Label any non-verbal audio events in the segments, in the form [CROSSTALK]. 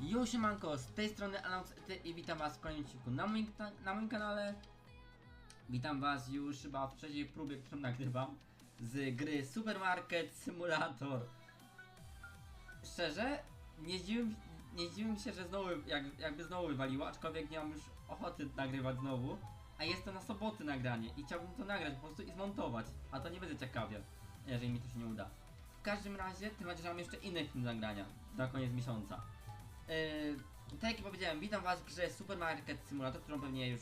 Yo siemanko, z tej strony Announce i witam was w kolejnym odcinku na moim, na, moim kanale. Witam was już chyba w trzeciej próbie, którą nagrywam z gry Supermarket Simulator. Szczerze, nie zdziwiłem, nie się, że znowu, jak, jakby znowu wywaliło, aczkolwiek nie mam już ochoty nagrywać znowu. A jest to na soboty nagranie i chciałbym to nagrać po prostu i zmontować, a to nie będzie ciekawie, jeżeli mi to się nie uda. W każdym razie, tym bardziej, że mam jeszcze inne filmy nagrania na koniec miesiąca. Yy, tak jak powiedziałem, witam was w grze Supermarket Simulator, którą pewnie już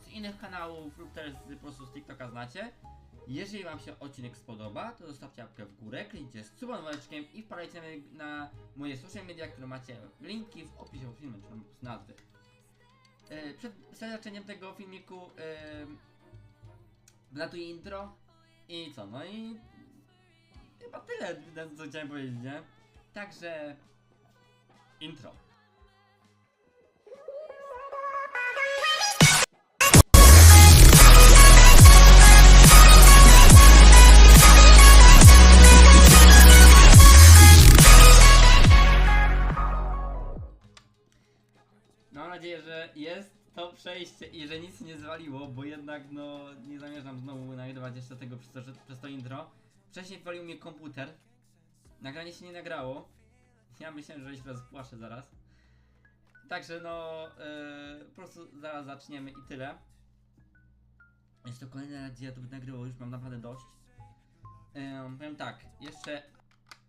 z innych kanałów lub też z, po prostu z TikToka znacie. Jeżeli wam się odcinek spodoba, to zostawcie łapkę w górę, kliknijcie z dzwoneczkiem i wpadajcie na, na moje social media, które macie linki w opisie pod filmem, czy tam prostu nazwy. Yy, przed zakończeniem tego filmiku yy, intro i co, no i chyba tyle, co chciałem powiedzieć, nie? Także intro. Mam nadzieję, że jest to przejście i że nic nie zwaliło, bo jednak no nie zamierzam znowu nagrywać jeszcze tego przez to, przez to intro. Wcześniej walił mnie komputer. Nagranie się nie nagrało. Ja myślałem, że się teraz spłaszę zaraz. Także no, yy, po prostu zaraz zaczniemy i tyle. Jest to kolejna nadzieja, to by nagryło, już mam naprawdę dość. Ym, powiem tak, jeszcze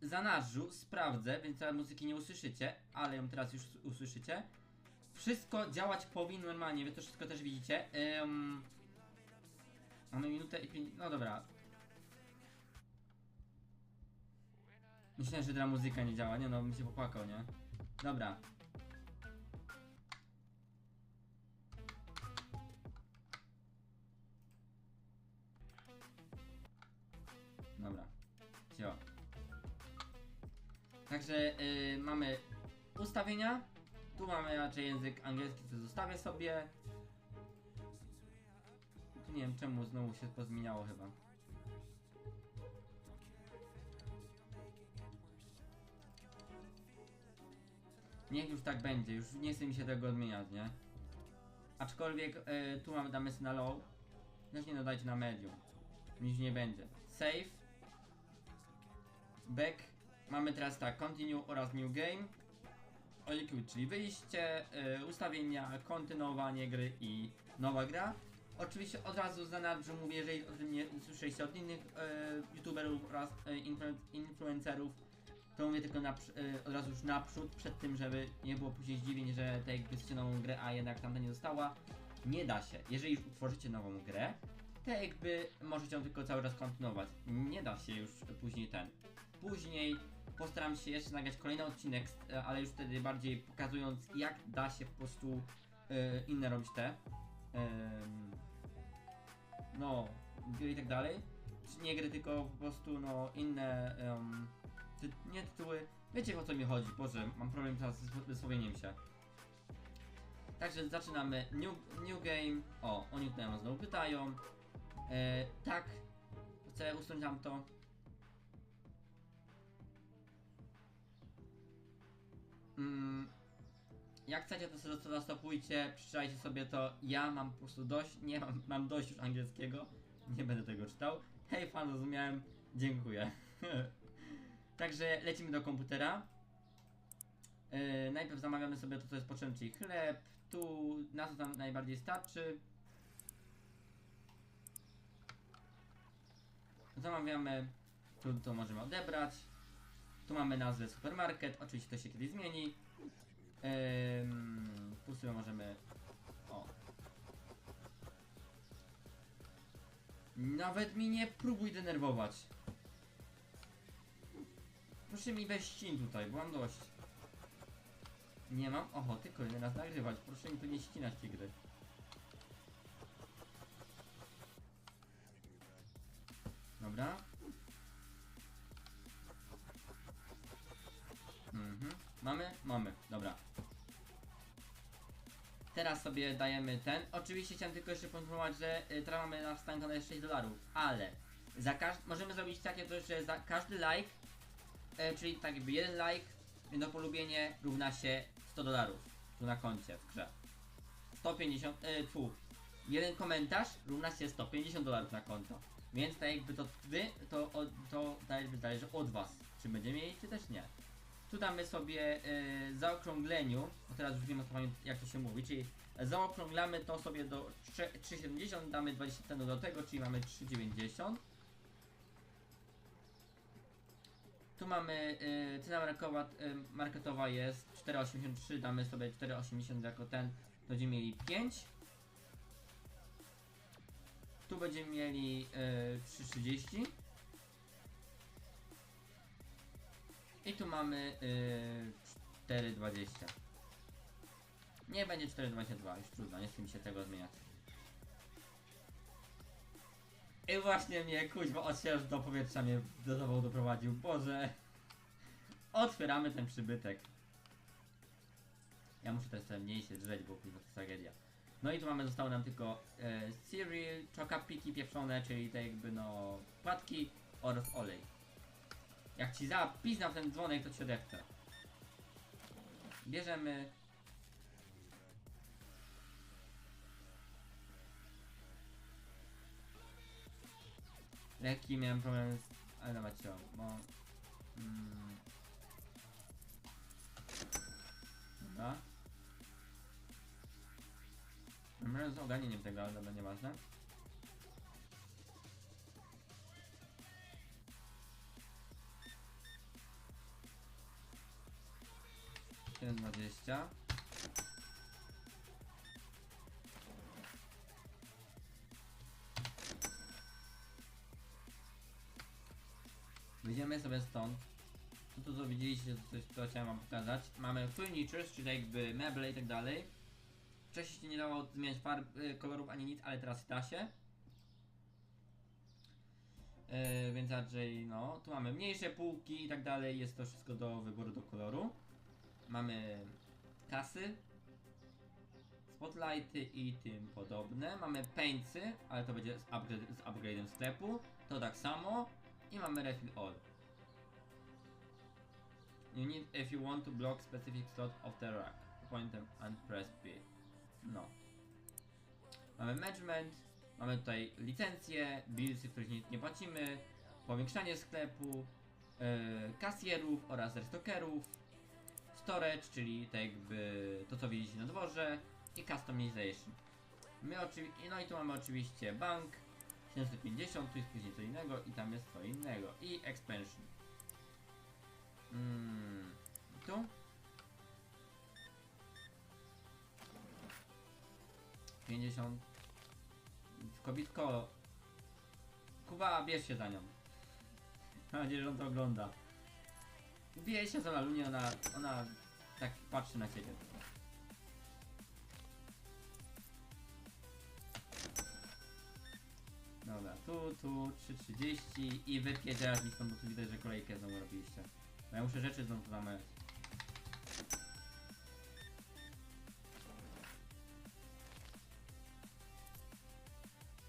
zanadrzu sprawdzę, więc teraz muzyki nie usłyszycie, ale ją teraz już usłyszycie. Wszystko działać powinno normalnie, wy to wszystko też widzicie. Ym, mamy minutę i pięć, no dobra. Myślałem, że ta muzyka nie działa, nie no, mi się popłakał, nie? Dobra. Dobra. Działa. Także y, mamy ustawienia. Tu mamy raczej język angielski, co zostawię sobie. Tu nie wiem czemu znowu się pozmieniało chyba. Niech już tak będzie, już nie chce mi się tego odmieniać, nie? Aczkolwiek y, tu mamy damy na low. Też nie dodajcie na medium. Nic nie będzie. Save. Back. Mamy teraz tak, continue oraz new game. OIQ, czyli wyjście, y, ustawienia, kontynuowanie gry i nowa gra. Oczywiście od razu za nadrzu mówię, jeżeli o tym nie słyszeliście od innych y, youtuberów oraz y, influ influencerów, to mówię tylko y, od razu już naprzód, przed tym, żeby nie było później zdziwień, że tak jakby grę, a jednak tamta nie została. Nie da się. Jeżeli już utworzycie nową grę, to jakby możecie ją tylko cały czas kontynuować. Nie da się już później ten. Później postaram się jeszcze nagrać kolejny odcinek, e, ale już wtedy bardziej pokazując jak da się po prostu e, inne robić te em, no gry i tak dalej. Czy nie gry, tylko po prostu no inne em, ty, nie tytuły. Wiecie o co mi chodzi, Boże, mam problem teraz z wysłowieniem się. Także zaczynamy new, new game. O, oni tutaj nas znowu pytają. E, tak, chcę usunąć tam to. Mm, jak chcecie, to sobie to zastopujcie, przeczytajcie sobie to. Ja mam po prostu dość, nie mam, mam dość już angielskiego. Nie będę tego czytał. Hej, fan, zrozumiałem. Dziękuję. [LAUGHS] Także lecimy do komputera. Yy, najpierw zamawiamy sobie to, co jest potrzebne, czyli chleb. Tu na co nam najbardziej starczy. Zamawiamy. Tu to możemy odebrać. Tu mamy nazwę supermarket. Oczywiście to się kiedyś zmieni. Ym, tu sobie możemy. O. Nawet mi nie próbuj denerwować. Proszę mi weź ścin tutaj, bo mam dość. Nie mam ochoty kolejny raz nagrywać. Proszę mi tu nie ścinać tej gry. Dobra. Mhm. Mamy? Mamy. Dobra. Teraz sobie dajemy ten. Oczywiście chciałem tylko jeszcze poinformować, że y, teraz mamy na stan kanale 6 dolarów, ale za każdy możemy zrobić takie coś, że za każdy like, e, czyli tak jakby jeden like, jedno polubienie równa się 100 dolarów tu na koncie w grze. 150, e, jeden komentarz równa się 150 dolarów na konto. Więc tak jakby to wy, to, o- to tak jakby zależy od was, czy będziemy mieli, czy też nie. Tu damy sobie e, zaokrągleniu, bo teraz już wiem o co pamię- jak to się mówi, czyli zaokrąglamy to sobie do trze- 3,70, damy 20 cent do tego, czyli mamy 3,90. Tu mamy y, cena markowa, y, marketowa jest 4,83, damy sobie 4,80 jako ten, będziemy mieli 5. Tu będziemy mieli y, 3,30. I tu mamy y, 4,20. Nie będzie 4,22, już trudno, nie chce mi się tego zmieniać. I właśnie mnie kuźwa odśwież do powietrza mnie do zawołu doprowadził. Boże. Otwieramy ten przybytek. Ja muszę też sobie mniejszy drzeć, bo kuźwa to tragedia. No i tu mamy, zostały nam tylko e, cereal, czokapiki pieprzone, czyli te jakby no płatki oraz olej. Jak ci zapisam w ten dzwonek, to ci odechce. Bierzemy Lekki miałem problem z... Ale nawet się, bo... Mm, dobra. Problem z ogarnieniem tego, ale dobra, nieważne. Siedem dwadzieścia. Wyjdziemy sobie stąd. To co widzieliście, to coś co chciałem wam pokazać. Mamy furnitures, czyli jakby meble i tak dalej. Wcześniej się nie dało zmieniać farb, y, kolorów ani nic, ale teraz da się. Yy, więc raczej no, tu mamy mniejsze półki i tak dalej, jest to wszystko do wyboru do koloru. Mamy kasy, spotlighty i tym podobne. Mamy paintsy, ale to będzie z, upgrade, z upgrade'em sklepu. To tak samo. I mamy refill all. You need if you want to block specific slot of the rack. Point them and press B. No. Mamy management, mamy tutaj licencje, billsy, których nie, nie płacimy, powiększanie sklepu, yy, kasjerów oraz restockerów, storage, czyli tak jakby to co widzicie na dworze i customization. My oczywiście, no i tu mamy oczywiście bank, 750, tu jest później co innego i tam jest co innego. I expansion. Mm, tu? Pięćdziesiąt. Kobitko. Kuba, bierz się za nią. Mam nadzieję, że on to ogląda. Bierz się za Lalunię, ona, ona tak patrzy na ciebie. Dobra, tu, tu, 3.30 i wypierdzielasz mi stąd, bo tu widać, że kolejkę znowu robiliście. No ja muszę rzeczy znowu zamawiać.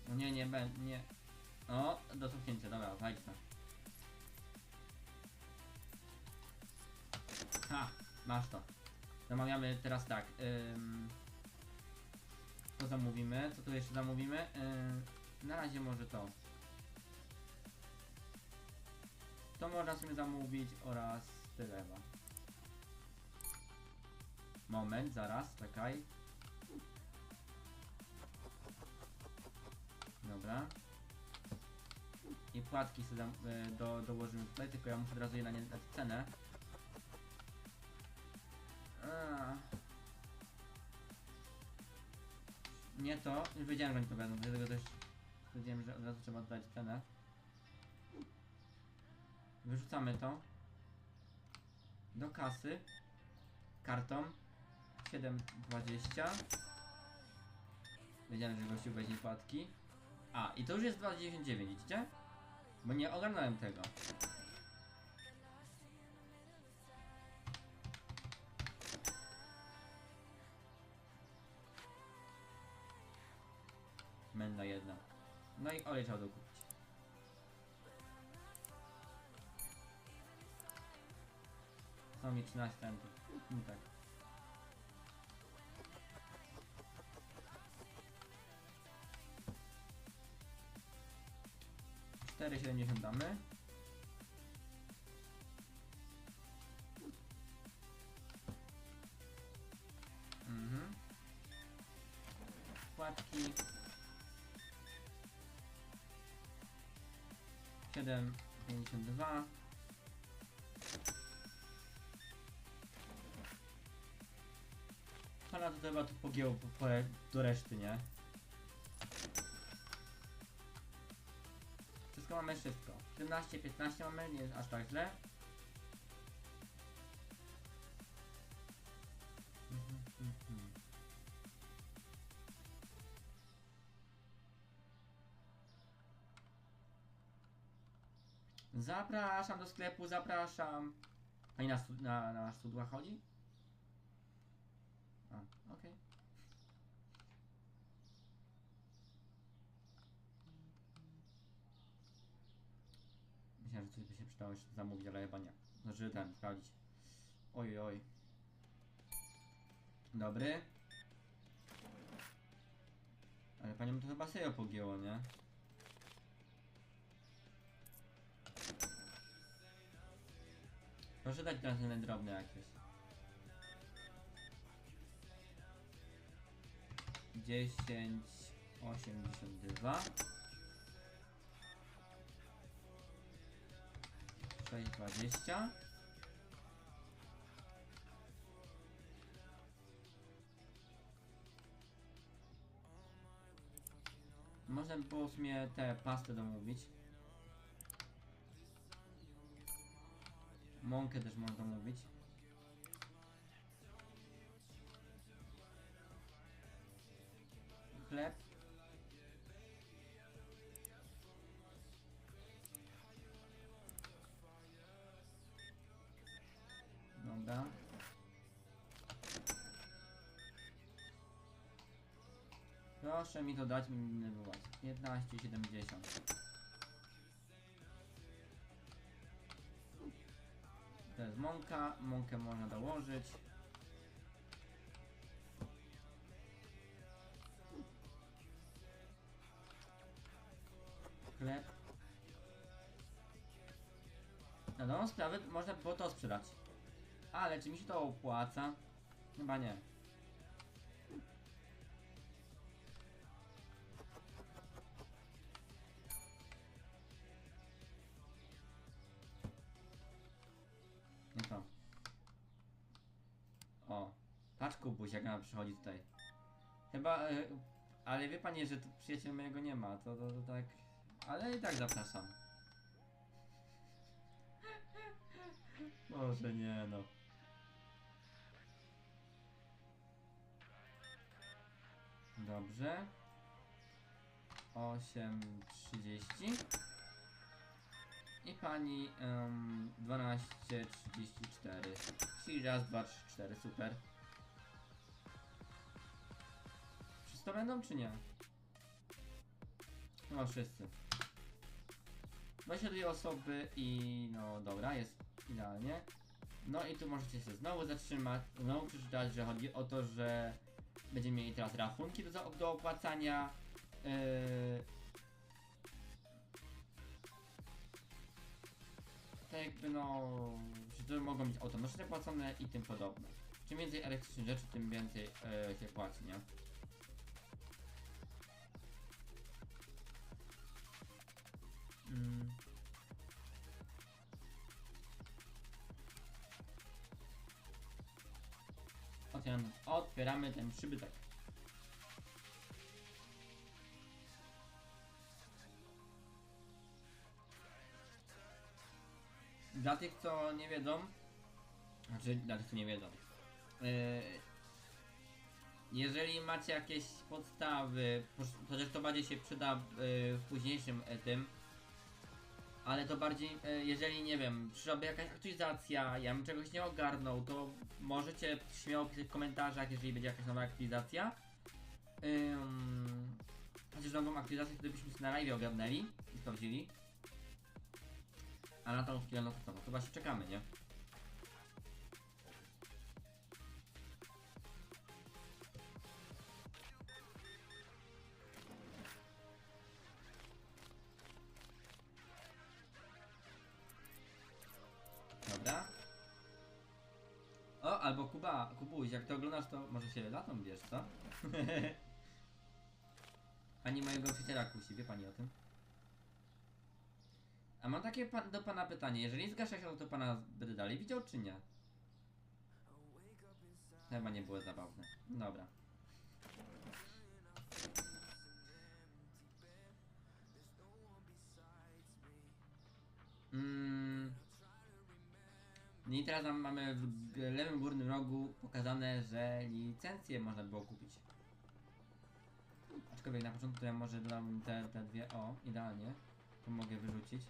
No nie, nie, nie. O, do cofnięcia, dobra, tam. Ha, masz to. Zamawiamy teraz tak. Ym, co zamówimy? Co tu jeszcze zamówimy? Ym, na razie może to. To można sobie zamówić oraz tyle chyba. Moment, zaraz, czekaj. Dobra. I płatki sobie y, do, dołożymy tutaj, tylko ja muszę od razu je na nie dać cenę. A. Nie to, wiedziałem, że oni to będą, dlatego też stwierdziłem, że od razu trzeba dać cenę. Wyrzucamy to. Do kasy. Kartą. 7,20. Wiedziałem, że gościu weźmie płatki. A, i to już jest 2,99, widzicie? Bo nie ogarnąłem tego. Menda. No i olej trzeba dokupić. Są mi 13 centów. No tak. Cztery siedemdziesiąt damy. Mhm. Płatki. 7,52. Pana to chyba tu pogięło po, po, do reszty, nie? Wszystko mamy wszystko. 17, 15 mamy, nie jest aż tak źle. Zapraszam do sklepu, zapraszam. Pani na, na, na studła chodzi? A, okej. Myślałem, że coś by się przydało jeszcze zamówić, ale chyba nie. Znaczy ten, sprawdzić. Oj, oj. Dobry. Ale panią to chyba serio pogięło, nie? Proszę dać teraz ten drobne jakieś. Dziesięć osiemdziesiąt dwa. Sześć dwadzieścia. Było w sumie te pasty domówić. Mąkę też można mówić. Chleb. Dobra. Proszę mi to dać, mi wywołać. 15,70. Jest mąka, mąkę można dołożyć. Chleb. Na dobrą sprawę można było to sprzedać. Ale czy mi się to opłaca? Chyba. Nie patrz Kubuś, jak ona przychodzi tutaj. Chyba, e, ale wie pani, że tu przyjaciel mojego nie ma, to, to, to tak... Ale i tak zapraszam. Może nie no. Dobrze. 8.30 i pani um, 12.34 czyli raz, dwa, trzy, cztery, super to będą czy nie? Chyba wszyscy 22 osoby i no dobra, jest idealnie no i tu możecie się znowu zatrzymać, znowu przeczytać, że chodzi o to, że będziemy mieli teraz rachunki do, do opłacania yy, tak jakby no, że mogą być automatycznie płacone i tym podobne. Czym więcej elektrycznych rzeczy, tym więcej e, się płaci, nie? Mm. Otwieramy, otwieramy ten przybytek. Dla tych, co nie wiedzą, znaczy dla tych, co nie wiedzą, yy, jeżeli macie jakieś podstawy, chociaż to bardziej się przyda yy, w późniejszym e, tym, ale to bardziej, yy, jeżeli nie wiem, przyszłaby jakaś aktualizacja, ja bym czegoś nie ogarnął, to możecie śmiało pisać w komentarzach, jeżeli będzie jakaś nowa aktualizacja. Ym, chociaż nową aktualizację, wtedy byśmy na live ogarnęli i sprawdzili. A na tą chwilę, no to chyba się czekamy, nie? Kuba, Kubuś, jak to oglądasz, to może się latą bierz, co? [LAUGHS] Pani mojego przyjaciela kusi, wie pani o tym? A mam takie do pana pytanie, jeżeli zgasza się, to pana będę dalej widział, czy nie? Chyba nie było zabawne. Dobra. Mm. I teraz nam mamy w lewym górnym rogu pokazane, że licencje można było kupić. Aczkolwiek na początku to ja może dam te, te dwie, o, idealnie. To mogę wyrzucić.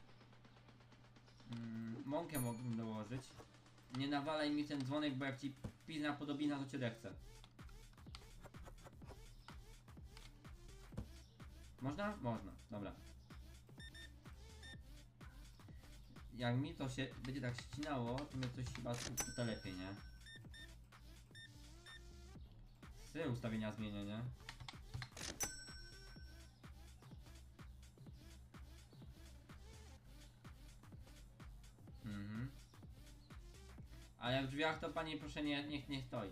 Mm, mąkę mógłbym dołożyć. Nie nawalaj mi ten dzwonek, bo jak ci pizna podobina, to cię odechcę. Można? Można, dobra. Jak mi to się będzie tak ścinało, to mnie coś chyba tutaj lepiej, nie? Te ustawienia zmienię, nie? Mhm. A jak w drzwiach to pani proszę nie, niech nie stoi.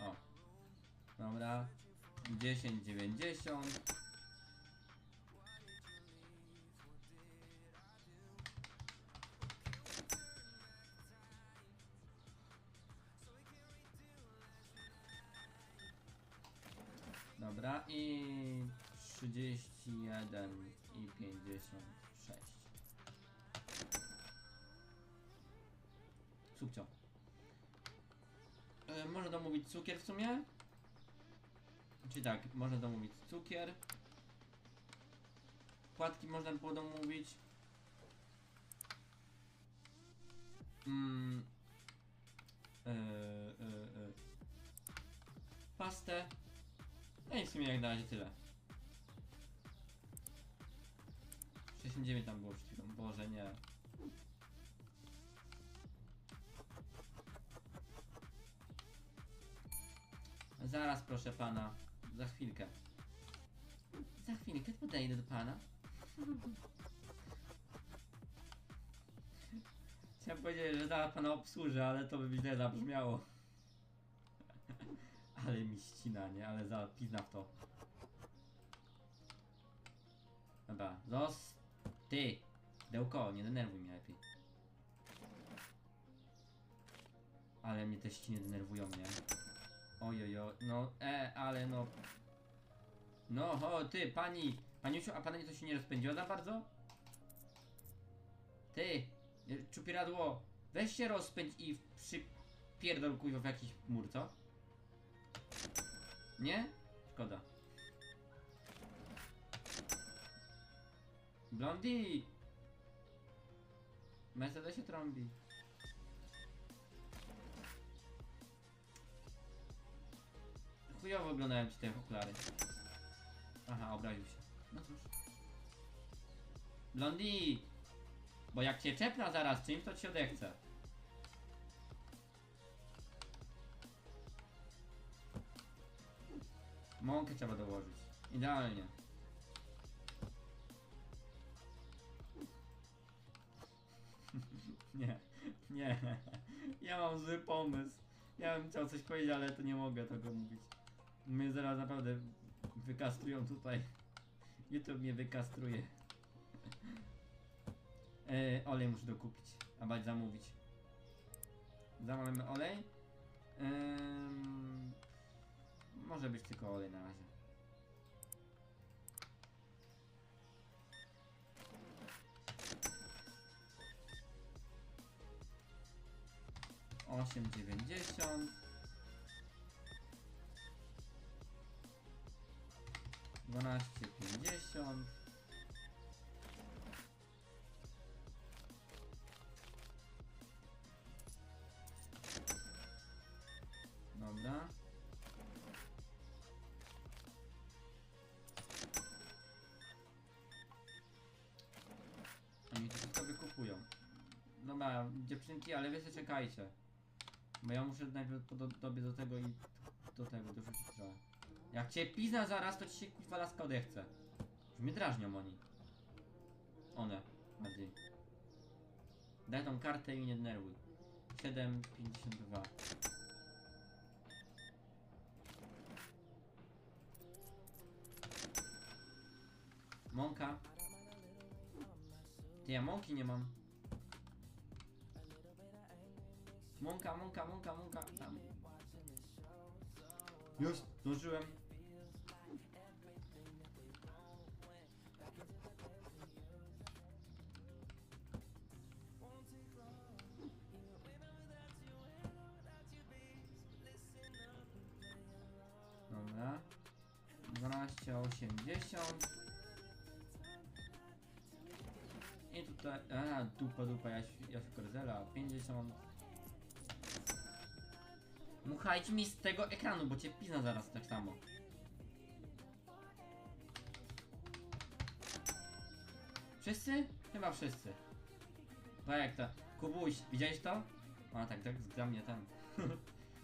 O. Dobra. 10,90. Subcio. E, można domówić cukier w sumie? Czy tak, można domówić cukier. Płatki można było domówić. Mm. E, e. Pastę. No i w sumie jak na razie tyle. 69 tam było przed chwilą, Boże nie. Zaraz proszę pana, za chwilkę. Za chwilkę podejdę do pana. Chciałem powiedzieć, że zaraz pana obsłużę, ale to by źle zabrzmiało. Ale mi ścina, nie? Ale za pizna w to. Dobra, zos... Ty! Dełko, nie denerwuj mnie lepiej. Ale mnie te ściny denerwują, nie? Ojojo, no e, ale no... No, o, ty, pani! Paniusiu, a pani to się nie rozpędziła za bardzo? Ty! y, Czupieradło! Weź się rozpędź i przypierdol kuźwa w jakiś mur, co? Nie? Szkoda. Blondi! Mercedesie trąbi. Chujowo wyglądają ci te okulary. Aha, obraził się. No cóż. Blondi! Bo jak cię czepna zaraz czymś, to ci odechce. Mąkę trzeba dołożyć. Idealnie. [LAUGHS] nie, nie. Ja mam zły pomysł. Ja bym chciał coś powiedzieć, ale to nie mogę tego mówić. Mnie zaraz naprawdę wykastrują tutaj. YouTube mnie wykastruje. E, olej muszę dokupić, a bać zamówić. Zamawiamy olej. Może być tylko olej na razie. Osiem dziewięćdziesiąt. Dwanaście pięćdziesiąt. Dobra. Oni to wszystko wykupują. Dobra, dziewczynki, ale wiecie, czekajcie. Bo ja muszę najpierw do, dobiec do tego i do tego dorzucić trochę. Jak cię pizna zaraz, to ci się kuźwa laska odechce. Już mnie drażnią oni. One. bardziej. Daj tą kartę i nie denerwuj. 7,52. Mąka. Ty, ja mąki nie mam. Mąka, mąka, mąka, mąka. Tam. Już, zdążyłem. 12,80 I tutaj, a dupa dupa Jasiu, Jasiu Korzela, 50 Muchajcie mi z tego ekranu, bo cię pizna zaraz tak samo Wszyscy? Chyba wszyscy No jak to? Kubuś, widziałeś to? A tak, tak, zgra mnie ten [LAUGHS]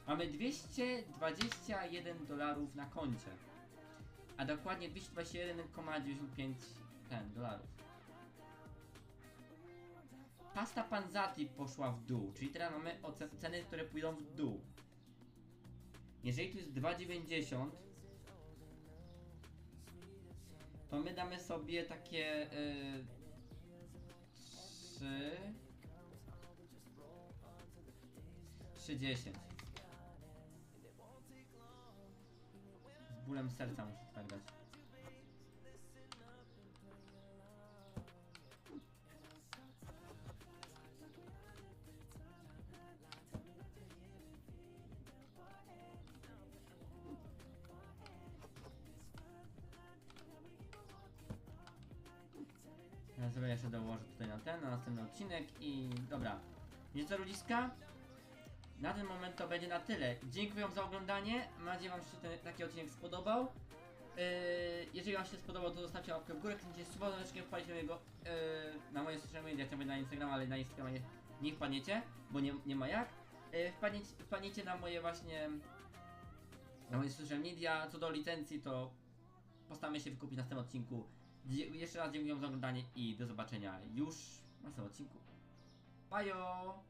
Mamy 221 dolarów na koncie. A dokładnie 221,95 ten dolarów. Pasta Panzati poszła w dół, czyli teraz mamy ceny, które pójdą w dół. Jeżeli tu jest 2,90 to my damy sobie takie yy, 3 3,10 bólem serca muszę tak dać. Ja sobie jeszcze dołożę tutaj na ten, na następny odcinek i dobra. Wiecie co ludziska? Na ten moment to będzie na tyle. Dziękuję za oglądanie. Mam nadzieję wam się ten, taki odcinek spodobał. Yy, jeżeli wam się spodobał, to zostawcie łapkę w górę, kliknijcie suba dzwoneczkiem, wpadźcie na jego yy, na moje social media, chciałbym na Instagram, ale na Instagrama nie, nie wpadniecie, bo nie, nie ma jak. Yy, wpadniecie, wpadniecie na moje właśnie na moje social media. Co do licencji, to postaramy się wykupić na następnym odcinku. Dzie- jeszcze raz dziękuję za oglądanie i do zobaczenia już w następnym odcinku. Bajo!